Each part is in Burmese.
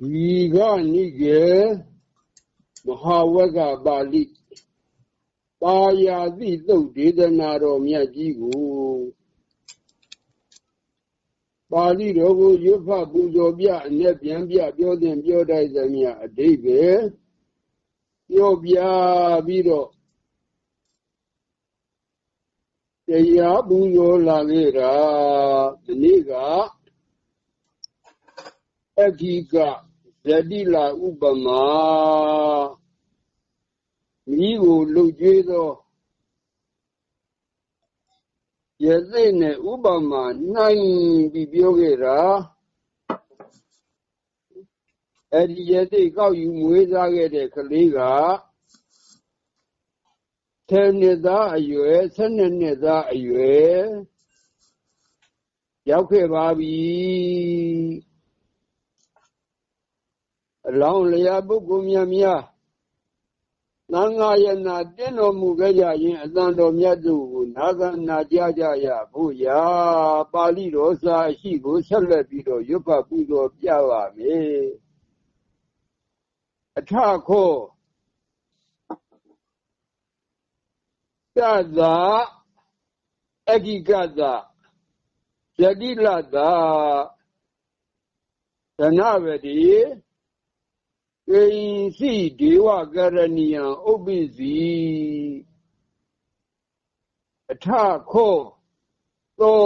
ဒီကနိကေမဟာဝကပါဠိပါယာတိသုတ်ဒေသနာတော်မြတ်ကြီးကိုပါဠိတော်ကိုရွတ်ဖတ်ပူဇော်ပြအ내ပြန်ပြပြောတဲ့ပြောတိုက်သမျှအတိတ်ပဲပြောပြပြီးတော့တရားပူဇော်လာခဲ့တာဒီနေ့ကအဋ္ဌိက ဇတိလာဥပမာမိကိုလှုပ်ကြွေးသောယသိနဲ့ဥပမာနိုင်ပြီးပြောခဲ့တာအဲ့ဒီယသိကောက်ယူမွေးစားခဲ့တဲ့ကလေးက10နှစ်သားအရွယ်12နှစ်သားအရွယ်ရောက်ခဲ့ပါပြီ အလောင်းလျာပုဂ္ဂိုလ်များများသံဃာယနာတင်းတော်မူခဲ့ကြရင်အတန်တော်မြတ်တို့ကိုနာဂနာကြကြရဖို့ရာပါဠိတော်စာအရှိကိုဆက်လက်ပြီးတော့ရွတ်ဖတ်ပူဇော်ပြပါမယ်အထခောသသာအဂိကသယတိလသာသနဝတိ ကိစီဒေဝကရဏီယံဥပ္ပိစီအထခောသော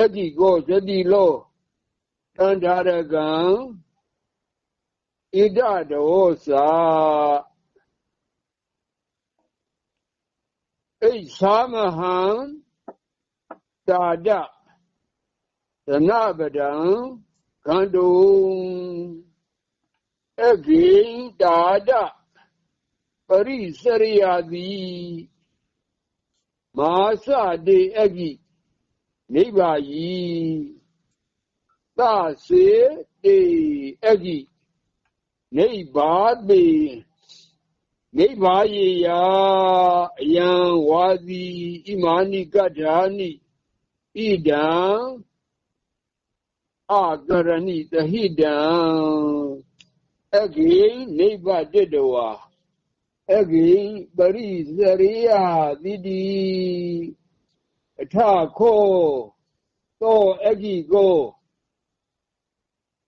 အဂိကောယတိလောတန္ဓာရကံဣဒဒောသာဣသမဟံတာဒသနပဒံခန္တု အဂိတာဒပရိစရိယာတိမာစတေအဂိနိဗ္ဗာယီသစေတေအဂိနိဗ္ဗာတိနိဗ္ဗာယေယအယံဝါစီဣမာနိကတ္ထာနိဣဒံအာကရဏိတဟိတံ အဂိနိဗ္ဗတတဝါအဂိပရိစရိယတိတိအထခောသောအဂိကို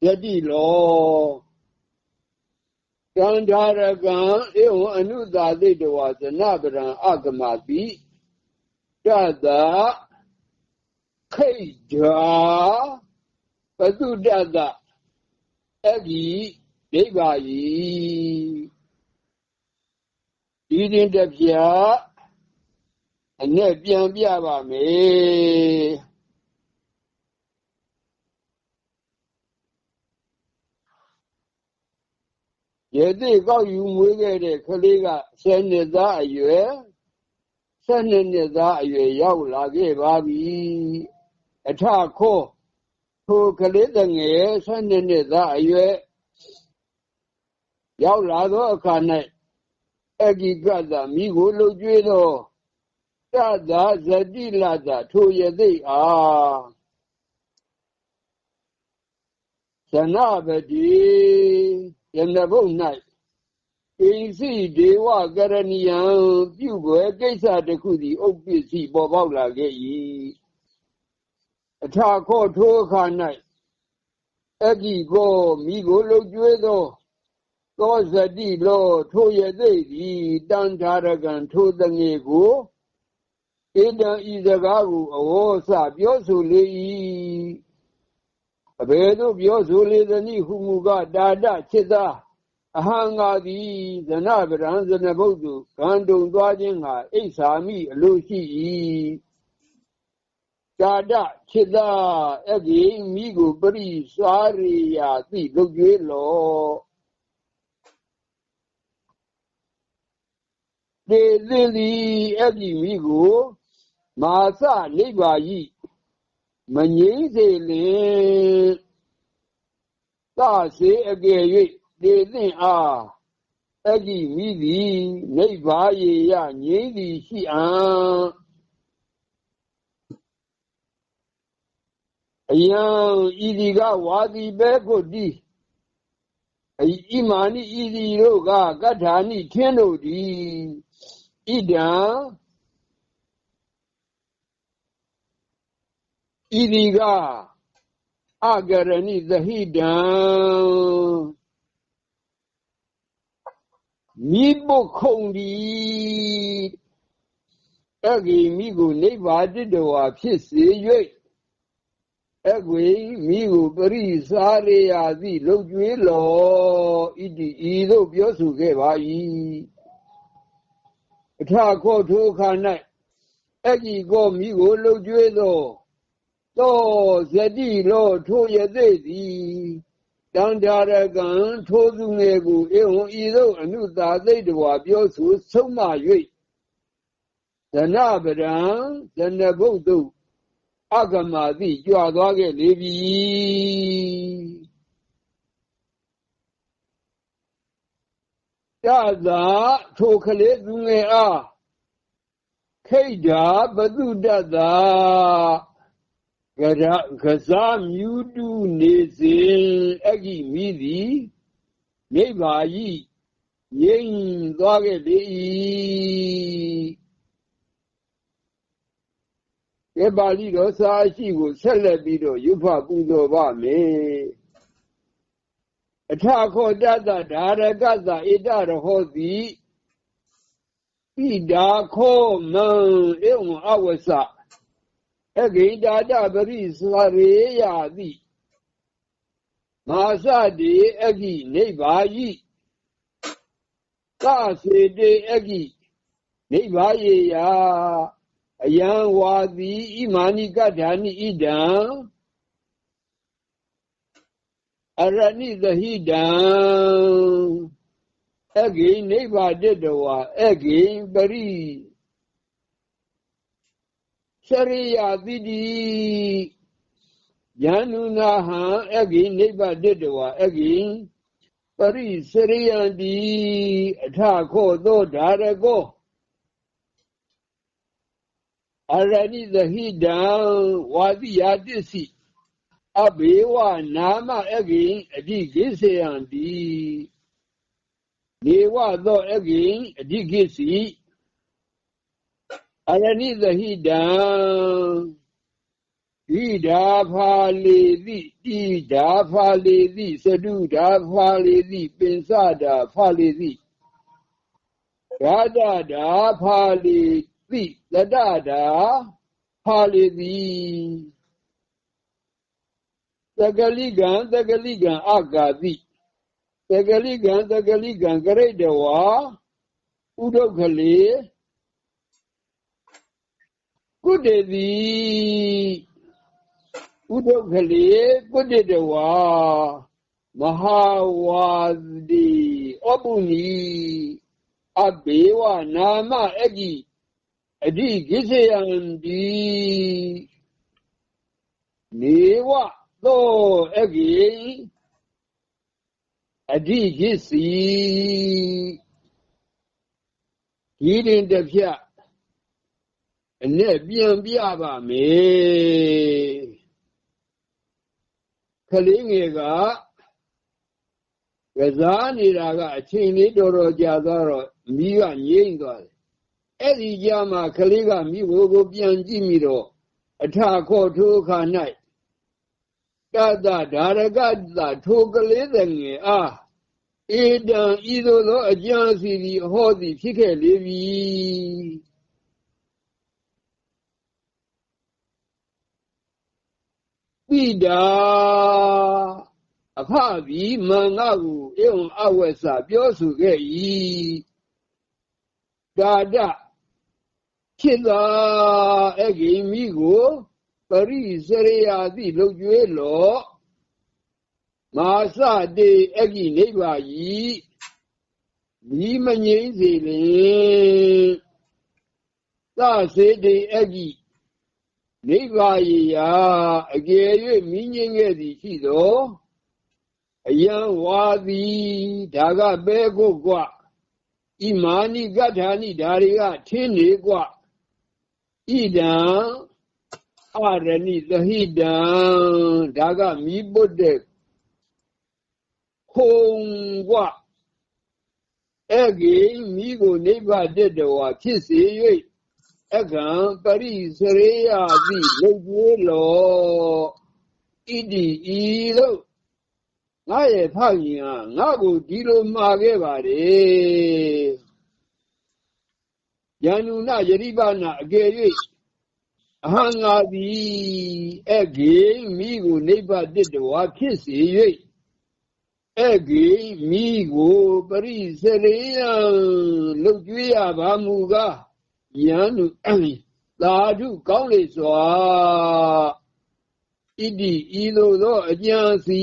ယတိလောကန္ဓာရကံဧဝံအနုသာသိတဝဇနပရံအကမတိတတခိဒာပတုတတအဂိ ဒိဗ္ဗာယီဒီရင်တပြအနဲ့ပြန်ပြပါမယ်ရေသိကောက်ယူမွေးခဲ့တဲ့ကလေးက10နှစ်သားအရွယ်12နှစ်သားအရွယ်ရောက်လာခဲ့ပါပြီအထခောထိုကလေးတငယ်12နှစ်သားအရွယ် ရောက်လာသောအခါ၌အဂိကသမိကိုလှုပ်ကြွေးသောတသာဇတိလသထိုယသိအားဇနပတိယနဘုတ်၌အိစီဒေဝကရဏီယံပြုွယ်ကိစ္စတစ်ခုသည်ဥပ္ပစ္စည်းပေါ်ပေါက်လာခဲ့၏အထာခောထိုအခါ၌အဂိကိုမိကိုလှုပ်ကြွေးသော သောဇတိလောထိုရသိသည်တန်ထာရကံထိုတငေကိုဧတံဤစကားကိုအဝေါ်စပြောဆိုလေ၏အဘယ်သို့ပြောဆိုလေသနည်းဟုမူကားတာတချစ်သားအဟံငါသည်ဇနဗရံဇနဘုဒ္ဓဂန္တုံသွားခြင်းငါအိဋ္ဌာမိအလိုရှိ၏တာတချစ်သားအဂိမိကိုပရိစွာရိယာတိလုပ်၍လော တေသင်သည်အဂိမိကိုမာစနိဗ္ဗာယိမငြိမ့်စေလင်သစေအကယ်၍တေသင်အားအဂိမိသည်နိဗ္ဗာယေယငြိမ့်သည်ရှိအံအယံဤဒီကဝါဒီပဲကိုတိဣမာနိဤသည်တို့ကကဋ္ဌာနိထင်းတို့သည် ဣဒံဤသည်ကအကရဏိသဟိတံမိပုခုံဒီအဂိမိကိုနိဗ္ဗာတိတဝါဖြစ်စေ၍အကွေမိကိုပရိစားရရသည်လုံကျွေးလောဣတိဤသို့ပြောဆိုခဲ့ပါ၏ အထခောထိုခါ၌အကြီးကောမိကိုလုံကျွေးသောသောဇတိလောထိုရသေးသည်တန္တာရကံထိုသူငယ်ကိုအေဝံဤသို့အနုသာသိတဝါပြောဆိုဆုံးမ၍ဇနဗရံဇနဗုဒ္ဓအကမာတိကြွသွားခဲ့လေပြီ တသာထိုကလေးသူငယ်အားခိတ်တာဘသူတတ္တာကရကစားမြူတူနေစဉ်အကိမိသည်နိဗ္ဗာန်ဤငြိမ်သွားခဲ့လေ၏ဒီပါဠိတော်စာရှိကိုဆက်လက်ပြီးတော့ရုပ်ဖပူဇော်ပါမယ် အထခောတတ္တဓာရကသဣတရဟောတိဣဒာခောမံဧဝံအဝဆအဂိတာတပရိသရေယတိမာစတိအဂိနိဗ္ဗာယိသစေတေအဂိနိဗ္ဗာယေယအယံဝါတိဣမာနိကထာနိဣဒံ အရဏိသဟိတံအဂိနိဗ္ဗာတတဝအဂိပရိစရိယတိတိယန္နုနာဟံအဂိနိဗ္ဗာတတဝအဂိပရိစရိယံတိအထခောသောဓာရကောအရဏိသဟိတံဝါတိယာတစ္စိ အဘေဝနာမအဂိအဓိကိစေယံတိနေဝသောအဂိအဓိကိစီအရဏိသဟိတံဣဒာဖာလေတိတိဒာဖာလေတိသတုဒာဖာလေတိပင်စဒာဖာလေတိဂါဒဒာဖာလေတိတတဒာဖာလေတိ သကလိကံသကလိကံအကာတိသကလိကံသကလိကံကရိတဝါဥဒုက္ခလေကုတ္တတိဥဒုက္ခလေကုတ္တတဝါမဟာဝါတိအပုနိအဘေဝနာမအကြည်အဓိကိစေယံဒီနေဝ သောအဂိအဓိကိစီဒီရင်တစ်ဖြတ်အနဲ့ပြန်ပြပါမယ်ခလေးငယ်ကကစားနေတာကအချိန်လေးတော်တော်ကြာသွားတော့မိကငြိမ့်သွားတယ်အဲ့ဒီကြမှာခလေးကမိဘကိုပြန်ကြည့်မိတော့အထခောထိုခါ၌ တတဓာရကတထိုကလေးတဲ့ငယ်အားဧတံဤသို့သောအကျမ်းစီသည်ဟောသည်ဖြစ်ခဲ့လေပြီပိတာအဖဘီမန်ငါကိုဧဝံအဝဆပြောဆိုခဲ့၏ဒါဒဖြစ်သာအဂိမိကို ပရိစရိယာတိလုတ်ကျွေးလောမာစတေအဂိနိဗ္ဗာယီမိမငိမ့်စေလေသစေတေအဂိနိဗ္ဗာယယာအကယ်၍မိငိမ့်ခဲ့သည်ရှိသောအယံဝါသည်ဒါကပဲကိုကွဣမာနိကထာနိဒါတွေကထင်းနေကွဣဒံ အရဏိသဟိတံဒါကမိဘုတ်တဲ့ခုံကအဲ့ဒီမိကိုနိဗ္ဗာန်တက်တော်ဖြစ်စေ၍အကံပရိစရေယတိလိပ်ပြေလောဣတိဤလို့ငါရဲ့ဖခင်ကငါ့ကိုဒီလိုမှာခဲ့ပါတယ်ယန္နုနာယရိပနာအကယ်၍ အဟံငါသည်အကေမိကိုနိဗ္ဗာန်တတော်ဖြစ်စေ၍အကေမိကိုပရိစရေယလုတ်ကျွေးရပါမူကားယံနုသာဓုကောင်းလေစွာဣတိဤသို့သောအကြံစီ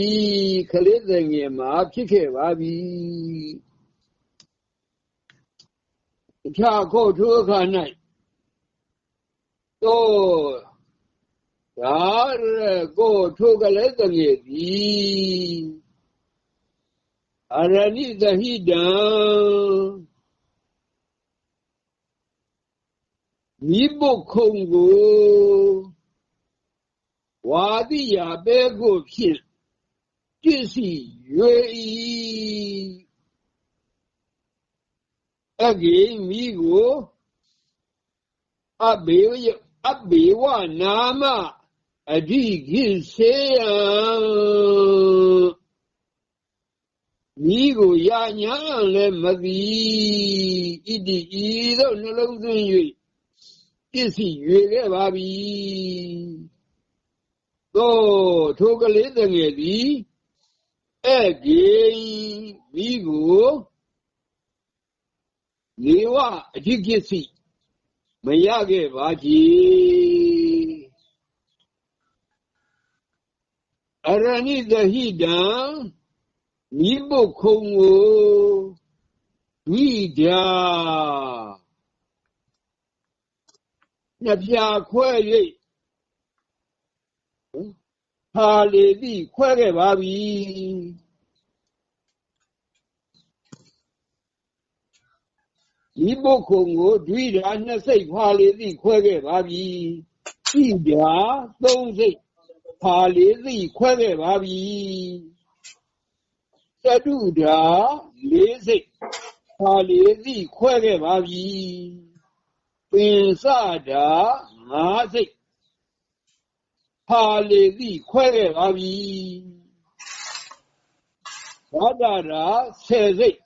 ခလေးစငယ်မှာဖြစ်ခဲ့ပါပြီအခြားခို့ထိုအခါ၌ တော့ဒါရကိုထိုကလေးစငယ်သည်အရဏိသဟိတံမိဘခုံကိုဝါတိယာပဲကိုဖြင့်ပြည့်စီရွေ၏အကေမိကိုအဘေယ အဘေဝနာမအဓိခိစေယံမိကိုရညာလည်းမသိဣတိဤသို့နှလုံးသွင်း၍ပစ္စည်းရွေခဲ့ပါပြီသောထိုကလေးတငယ်သည်အဲ့ဒီမိကိုနေဝအဓိကစ္စည်း မရခဲ့ပါကြီးအရဏိတဟိတံမိဘခုံကိုဝိဒာနှစ်ပြာခွဲ၍ဟာလေသည်ခွဲခဲ့ပါပြီ ဒီဘုခုံကိုဒွိဓာနှစ်စိတ်ဖာလေသည်ခွဲခဲ့ပါပြီဣဓာသုံးစိတ်ဖာလေသည်ခွဲခဲ့ပါပြီသတုဓာလေးစိတ်ဖာလေသည်ခွဲခဲ့ပါပြီပင်စဓာငါးစိတ်ဖာလေသည်ခွဲခဲ့ပါပြီဘာဒရာဆယ်စိတ်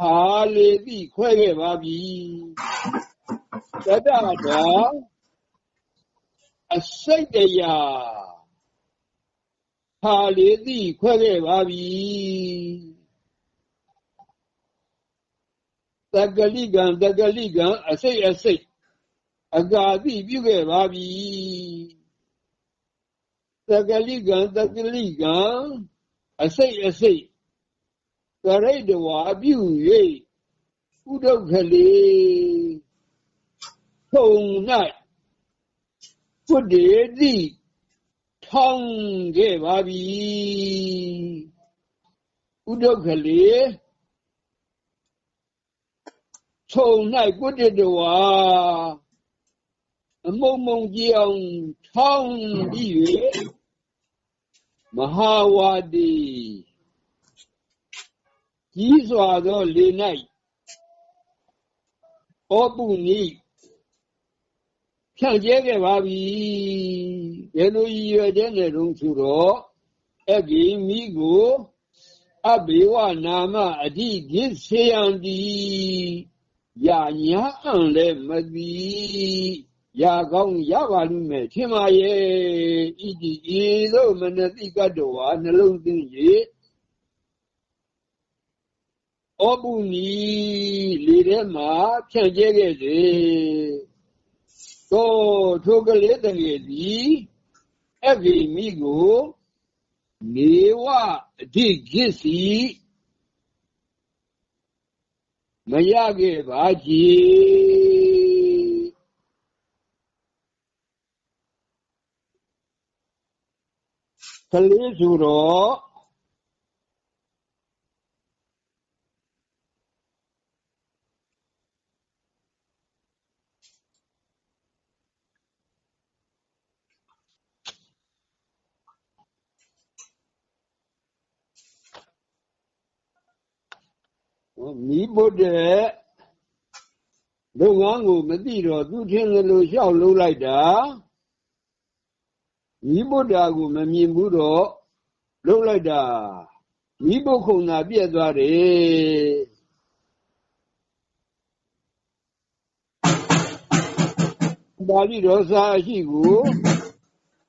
ဖာလေသည်ခွဲခဲ့ပါပြီသတ္တဓာအစိတ်တရားဖာလေသည်ခွဲခဲ့ပါပြီတက္ကလိကံတက္ကလိကံအစိတ်အစိတ်အဂါတိပြုခဲ့ပါပြီတက္ကလိကံတက္ကလိကံအစိတ်အစိတ် ကရိတဝါပြု၍ဥဒုက္ခလေးထုံ၌ပုဒ္ဒေတိထောင်းခဲ့ပါပြီဥဒုက္ခလေးထုံ၌ပုဒ္ဒေတဝါအမုံမုံကြီးအောင်ထောင်းပြီး၍မဟာဝါဒီ ကြီးစွာသောလေ၌ဩပုနိဖြန့်ကျဲခဲ့ပါပြီဘယ်လိုရည်ရွယ်တဲ့နဲ့တုံးဆိုတော့အဂိမိကိုအဘေဝနာမအဓိကိစေယံတိယာညာအံလည်းမသိရကောင်းရပါလိမ့်မယ်ထင်ပါရဲ့ဣတိဤသို့မနတိကတ္တဝါနှလုံးသွင်း၍ ဩပုနီလေထဲမှာဖြန့်ကျဲခဲ့စေတော့ထိုကလေးတငယ်သည်အဂိမိကိုနေဝအဓိဂစ္စီမရခဲ့ပါကြီးကလေးဆိုတော့ မီးပုတ်တဲ့လုပ်ငန်းကိုမသိတော့သူထင်တယ်လို့လျှောက်လုံးလိုက်တာမီးပုတ်တာကိုမမြင်ဘူးတော့လုံးလိုက်တာမီးပုတ်ခုံသာပြက်သွားတယ်ပါဠိတော်စာအရှိကို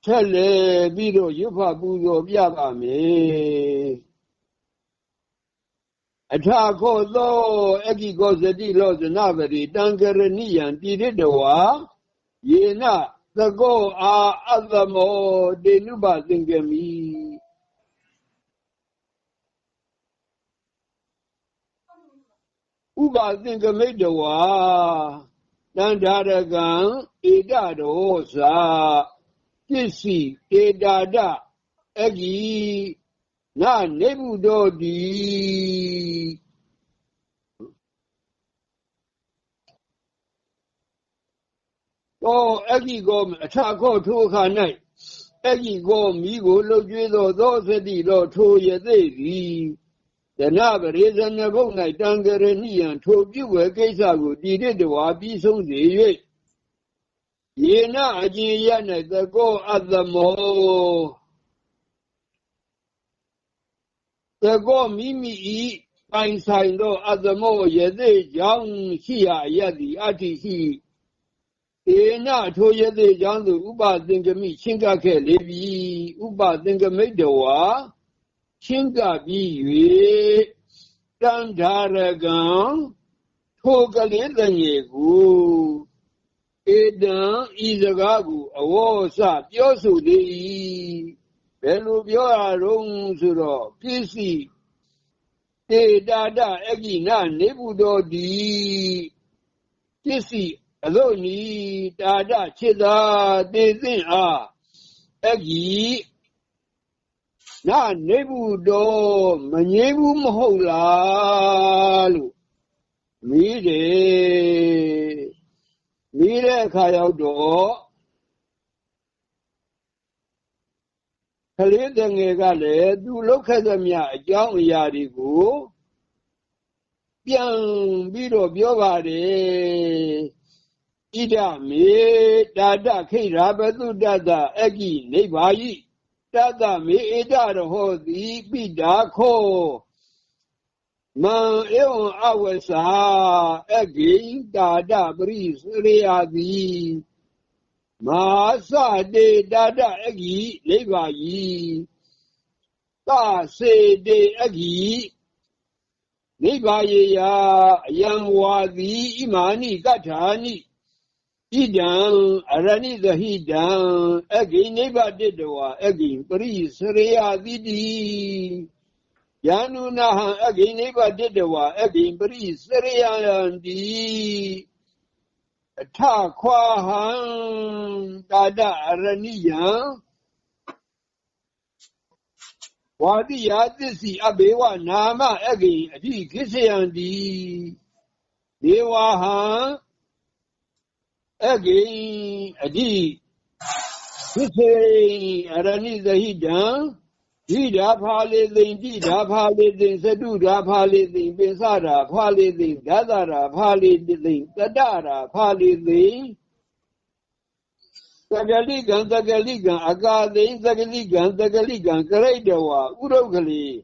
ထက်လေပြီးတော့ရွတ်ဖတ်ပူဇော်ပြပါမယ် အထာခောသောအကိကောဇတိလောဇနပရိတံကရဏိယံတိရတဝါယေနသကောအာအသမောတေနုပသင်္ကမိဥပသင်္ကမိတဝါတန္ဓာရကံဣဒရောသာပစ္စည်းဧတာဒအဂီ ငါနေဘူးတော်ဒီတော့အဂီကောအထာခောထိုအခါ၌အဂီကောမိကိုလှုပ်ကြွေးသောသောသတိတော်ထိုရသေးသည်တဏပရိဇဏဘုတ်၌တံကရဏိယံထိုပြုဝဲကိစ္စကိုတည်တဲ့တဝါပြီးဆုံးစေ၍ယေနအကျင်ရ၌သကောအတ္တမော သကောမိမိဤပိုင်ဆိုင်သောအတ္တမောယသိကြောင့်ရှိရအယက်သည်အတ္တိရှိဧနထိုယသိကြောင့်သူဥပသင်္ကမိရှင်းကခဲ့လေပြီဥပသင်္ကမိတဝါရှင်းကပြီး၍တန်ဓာရကံထိုကလေးတငယ်ကိုဧတံဤစကားကိုအဝေါ်စပြောဆိုသည် ဘယ်လိုပြောရတော့ဆိုတော့ပစ္စည်းတေတာတအကိနနေဘူးတော်ဒီပစ္စည်းအလို့နီတာတခြေသာတေသင့်အားအကိနာနေဘူးတော်မငြိဘူးမဟုတ်လားလို့မိတယ်မိတဲ့အခါရောက်တော့ ကလေးတငယ်ကလည်းသူလောက်ခဲ့သမျှအကြောင်းအရာတွေကိုပြန်ပြီးတော့ပြောပါတယ်ဣဒမေတာတခိရာဘသုတတအကိနိဗ္ဗာယိတတမေဣဒရဟောတိပိတာခောမံဧဝံအဝဆာအဂိတာဒပရိစရိယာတိ မာသတေတာဒအဂိနိဗ္ဗာယီသစေတေအဂိနိဗ္ဗာယေယအယံဝါတိဣမာနိကထာနိဣဒံအရဏိသဟိတံအဂိနိဗ္ဗတိတဝအဂိပရိစရိယာတိတိယန္နုနာဟံအဂိနိဗ္ဗတိတဝအဂိပရိစရိယံတိအ ထခွာဟံတာဒအရဏိယံဝါတိယသစ္စီအဘေဝနာမအဂိအဓိခိစယံတိဒေဝဟံအဂိအဓိခိစေအရဏိသဟိတံ ဓိဓာဖာလေသိင်ဓိဓာဖာလေသိင်သတုဓာဖာလေသိင်ပိစရာဖာလေသိင်ဓာတရာဖာလေသိင်တတရာဖာလေသိင်သကလိကံသကလိကံအကာသိင်သကလိကံသကလိကံကရိတဝဥရုကလေး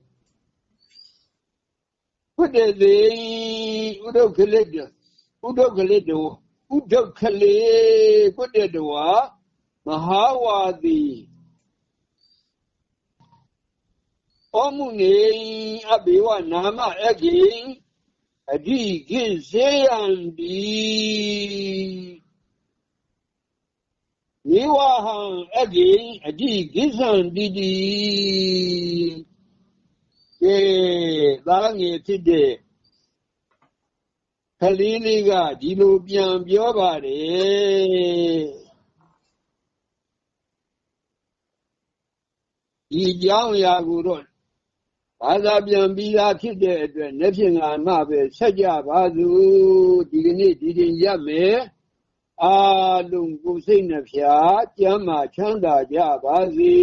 ဖုတ္တသိဥရုကလေးဥရုကလေးတောဥဒုခလေးဖုတ္တတဝမဟာဝါတိ ဩမှုနေအဘေဝနာမအကိအဓိကိစေယံဒီနေဝဟံအကိအဓိကိသံတိတိကဲသားငယ်ဖြစ်တဲ့ကလေးလေးကဒီလိုပြန်ပြောပါတယ်ဒီကြောင်းရာကိုတော့ ဘာသာပြန်ပြီးသားဖြစ်တဲ့အတွက်လက်ဖြင့်ငါမှပဲဆက်ကြပါစို့ဒီကနေ့ဒီတင်ရမယ်အာလုံးကိုစိတ်နှဖျားကျမ်းမာချမ်းသာကြပါစေ